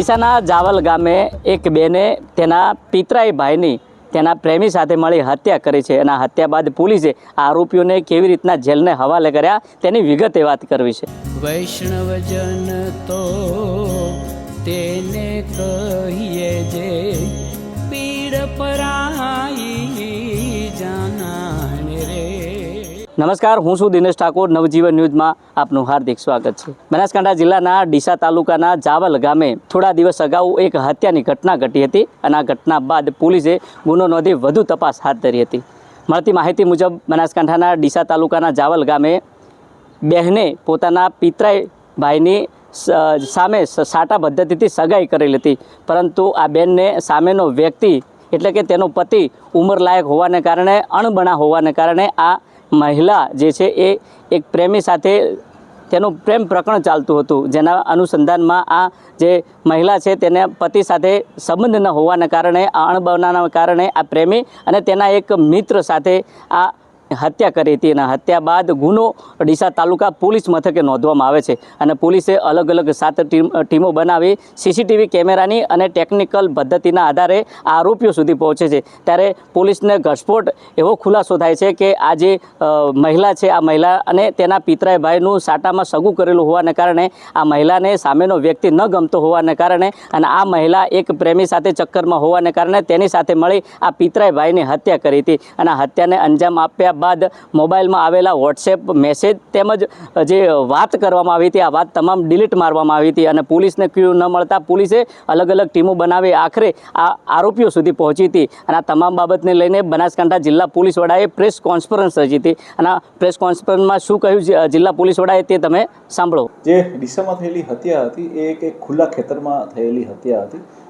ડીસાના જાવલ ગામે એક બેને તેના પિતરાઈ ભાઈની તેના પ્રેમી સાથે મળી હત્યા કરી છે અને હત્યા બાદ પોલીસે આરોપીઓને કેવી રીતના જેલને હવાલે કર્યા તેની વિગતે વાત કરવી છે. વૈષ્ણવજન તો તેને કહીએ જે પીડ પરાઈ નમસ્કાર, હું છું દિનેશ ઠાકોર, નવજીવન ન્યૂઝમાં આપનું હાર્દિક સ્વાગત છે. બનાસકાંઠા જિલ્લાના ડીસા તાલુકાના જાવલ ગામે થોડા દિવસ અગાઉ એક હત્યાની ઘટના ઘટી હતી અને આ ઘટના બાદ પોલીસે ગુનો નોંધી વધુ તપાસ હાથ ધરી હતી. મળતી માહિતી મુજબ, બનાસકાંઠાના ડીસા તાલુકાના જાવલ ગામે બહેને પોતાના પિતરાઈ ભાઈની સામે સાટા પદ્ધતિથી સગાઈ કરેલી હતી. પરંતુ આ બેનને સામેનો વ્યક્તિ, એટલે કે તેનો પતિ, ઉંમરલાયક હોવાને કારણે, અણબણા હોવાને કારણે આ મહિલા જે છે એ એક પ્રેમી સાથે તેનું પ્રેમ પ્રકરણ ચાલતું હતું, જેના અનુસંધાનમાં આ જે મહિલા છે તેને પતિ સાથે સંબંધ ન હોવાના કારણે આ અણબનાના કારણે આ પ્રેમી અને તેના એક મિત્ર સાથે આ હત્યા કરી હતી અને હત્યા બાદ ગુનો ડીસા તાલુકા પોલીસ મથકે નોંધવામાં આવે છે. અને પોલીસે અલગ અલગ સાત ટીમ બનાવી સીસીટીવી કેમેરાની અને ટેકનિકલ પદ્ધતિના આધારે આરોપીઓ સુધી પહોંચે છે. ત્યારે પોલીસને ઘટસ્ફોટ એવો ખુલાસો થાય છે કે આ જે મહિલા છે, આ મહિલા અને તેના પિતરાય ભાઈનું સાટામાં સગું કરેલું હોવાને કારણે આ મહિલાને સામેનો વ્યક્તિ ન ગમતો હોવાને કારણે અને આ મહિલા એક પ્રેમી સાથે ચક્કરમાં હોવાને કારણે તેની સાથે મળી આ પિતરાય ભાઈની હત્યા કરી હતી. અને હત્યાને અંજામ આપ્યા બાદ મોબાઈલમાં આવેલા વોટ્સએપ મેસેજ તેમજ જે વાત કરવામાં આવી હતી, આ વાત તમામ ડિલીટ મારવામાં આવી હતી અને પોલીસને ક્યુ ન મળતા પોલીસે અલગ અલગ ટીમો બનાવી આખરે આ આરોપીઓ સુધી પહોંચી હતી. અને આ તમામ બાબતને લઈને બનાસકાંઠા જિલ્લા પોલીસ વડાએ પ્રેસ કોન્ફરન્સ રચી હતી. અને પ્રેસ કોન્ફરન્સમાં શું કહ્યું જિલ્લા પોલીસ વડાએ તે તમે સાંભળો. જે ડીસામાં થયેલી હત્યા હતી, એ એક ખુલ્લા ખેતરમાં થયેલી હત્યા હતી.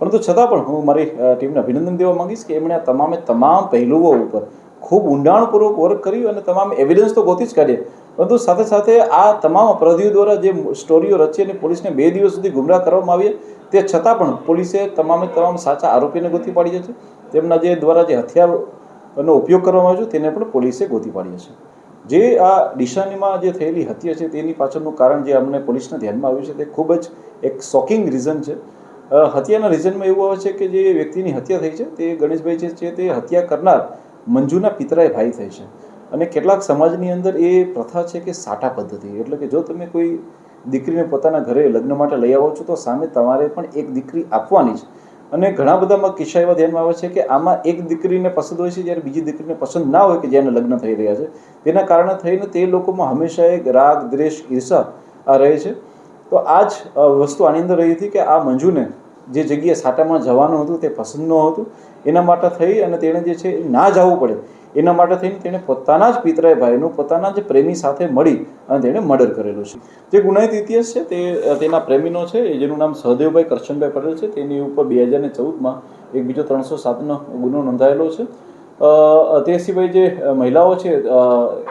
પરંતુ છતાં પણ હું મારી ટીમને અભિનંદન દેવા માંગીશ કે એમણે આ તમામે તમામ પહેલુઓ ઉપર ખૂબ ઊંડાણપૂર્વક વર્ક કર્યું અને તમામ એવિડન્સ તો ગોતી જ કાઢ્યા. પરંતુ સાથે સાથે આ તમામ અપરાધીઓ દ્વારા જે સ્ટોરીઓ રચી અને પોલીસને બે દિવસ સુધી ગુમરાહ કરવામાં આવી તે છતાં પણ પોલીસે તમામે તમામ સાચા આરોપીને ગોતી પાડ્યા છે. તેમના જે દ્વારા જે હથિયારનો ઉપયોગ કરવામાં આવ્યો છે, તેને પણ પોલીસે ગોતી પાડ્યા છે. જે આ દિશાનીમાં જે થયેલી હત્યા છે, તેની પાછળનું કારણ જે અમને પોલીસના ધ્યાનમાં આવ્યું છે, તે ખૂબ જ એક શોકિંગ રીઝન છે. હત્યાના રીઝનમાં એવું આવે છે કે જે વ્યક્તિની હત્યા થઈ છે, તે ગણેશભાઈ જે છે, તે હત્યા કરનાર મંજુના પિતરાય ભાઈ થઈ છે. અને કેટલાક સમાજની અંદર એ પ્રથા છે કે સાટા પદ્ધતિ. એટલે કે જો તમે કોઈ દીકરીને પોતાના ઘરે લગ્ન માટે લઈ આવો છો, તો સામે તમારે પણ એક દીકરી આપવાની જ અને ઘણા બધામાં કિસ્સા એવા ધ્યાનમાં આવે છે કે આમાં એક દીકરીને પસંદ હોય છે, જ્યારે બીજી દીકરીને પસંદ ના હોય કે જેને લગ્ન થઈ રહ્યા છે. તેના કારણે થઈને તે લોકોમાં હંમેશા એક રાગ, દ્વેષ, ઈર્ષા આ રહે છે. તો આ જ વસ્તુ આની અંદર રહી હતી કે આ મંજુને જે જગ્યાએ સાટામાં જવાનું હતું તે પસંદ ન હતું. એના માટે થઈ અને તેણે જે છે ના જવું પડે. એના માટે થઈને તેણે પોતાના જ પિતરાય ભાઈનું પોતાના જ પ્રેમી સાથે મળી અને તેણે મર્ડર કરેલું છે. જે ગુનાહિત ઇતિહાસ છે તે, તેના પ્રેમીનો છે એ, જેનું નામ સહદેવભાઈ કરશનભાઈ પટેલ છે. તેની ઉપર બે હજાર ચૌદમાં એક બીજો ત્રણસો સાતનો ગુનો નોંધાયેલો છે. તે સિવાય જે મહિલાઓ છે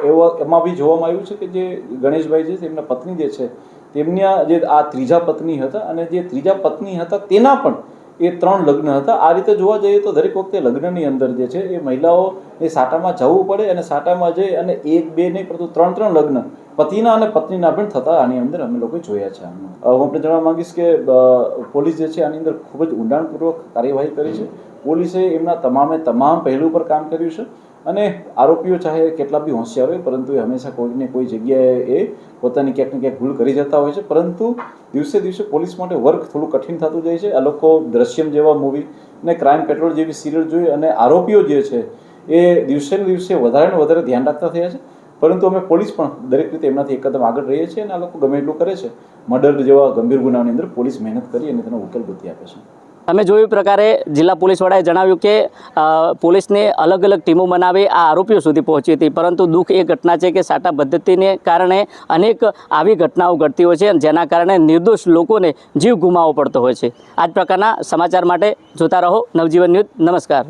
એવા, એમાં બી જોવામાં આવ્યું છે કે જે ગણેશભાઈ છે તેમના પત્ની જે છે, તેમના જે, આ ત્રીજા પત્ની હતા અને જે ત્રીજા પત્ની હતા તેના પણ એ ત્રણ લગ્ન હતા. આ રીતે જોવા જઈએ તો દરેક વખતે લગ્નની અંદર જે છે એ મહિલાઓ એ સાટામાં જવું પડે અને સાટામાં જઈ અને એક, બે નહીં, પરંતુ ત્રણ ત્રણ લગ્ન પતિના અને પત્નીના પણ થતા આની અંદર અમે લોકો જોયા છે હું આપણે જણાવવા માંગીશ કે પોલીસ જે છે આની અંદર ખૂબ જ ઊંડાણપૂર્વક કાર્યવાહી કરી છે. પોલીસે એમના તમામે તમામ પહેલું પર કામ કર્યું છે અને આરોપીઓ ચાહે કેટલા બી હોશિયાર હોય, પરંતુ એ હંમેશા કોઈને કોઈ જગ્યાએ એ પોતાની ક્યાંક ને ક્યાંક ભૂલ કરી જતા હોય છે. પરંતુ દિવસે દિવસે પોલીસ માટે વર્ક થોડું કઠિન થતું જાય છે. આ લોકો દ્રશ્યમ જેવા મૂવી ને ક્રાઇમ પેટ્રોલ જેવી સિરિયલ જોઈ અને આરોપીઓ જે છે એ દિવસે ને દિવસે વધારે ને વધારે ધ્યાન રાખતા થયા છે. પરંતુ અમે પોલીસ પણ દરેક રીતે એમનાથી એકદમ આગળ રહીએ છીએ અને આ લોકો ગમે એટલું કરે છે. મર્ડર જેવા ગંભીર ગુનાની અંદર પોલીસ મહેનત કરી અને તેનો ઉકેલ ગોતી આપે છે. તમે જોયું પ્રકારે જિલ્લા પોલીસ વડાએ જણાવ્યું કે પોલીસને અલગ અલગ ટીમો બનાવી આ આરોપીઓ સુધી પહોંચી હતી. પરંતુ દુઃખ એ ઘટના છે કે સાટા પદ્ધતિને કારણે અનેક આવી ઘટનાઓ ઘટતી હોય છે જેના કારણે નિર્દોષ લોકોને જીવ ગુમાવવો પડતો હોય છે. આ જ પ્રકારના સમાચાર માટે જોતા રહો નવજીવન ન્યૂઝ. નમસ્કાર.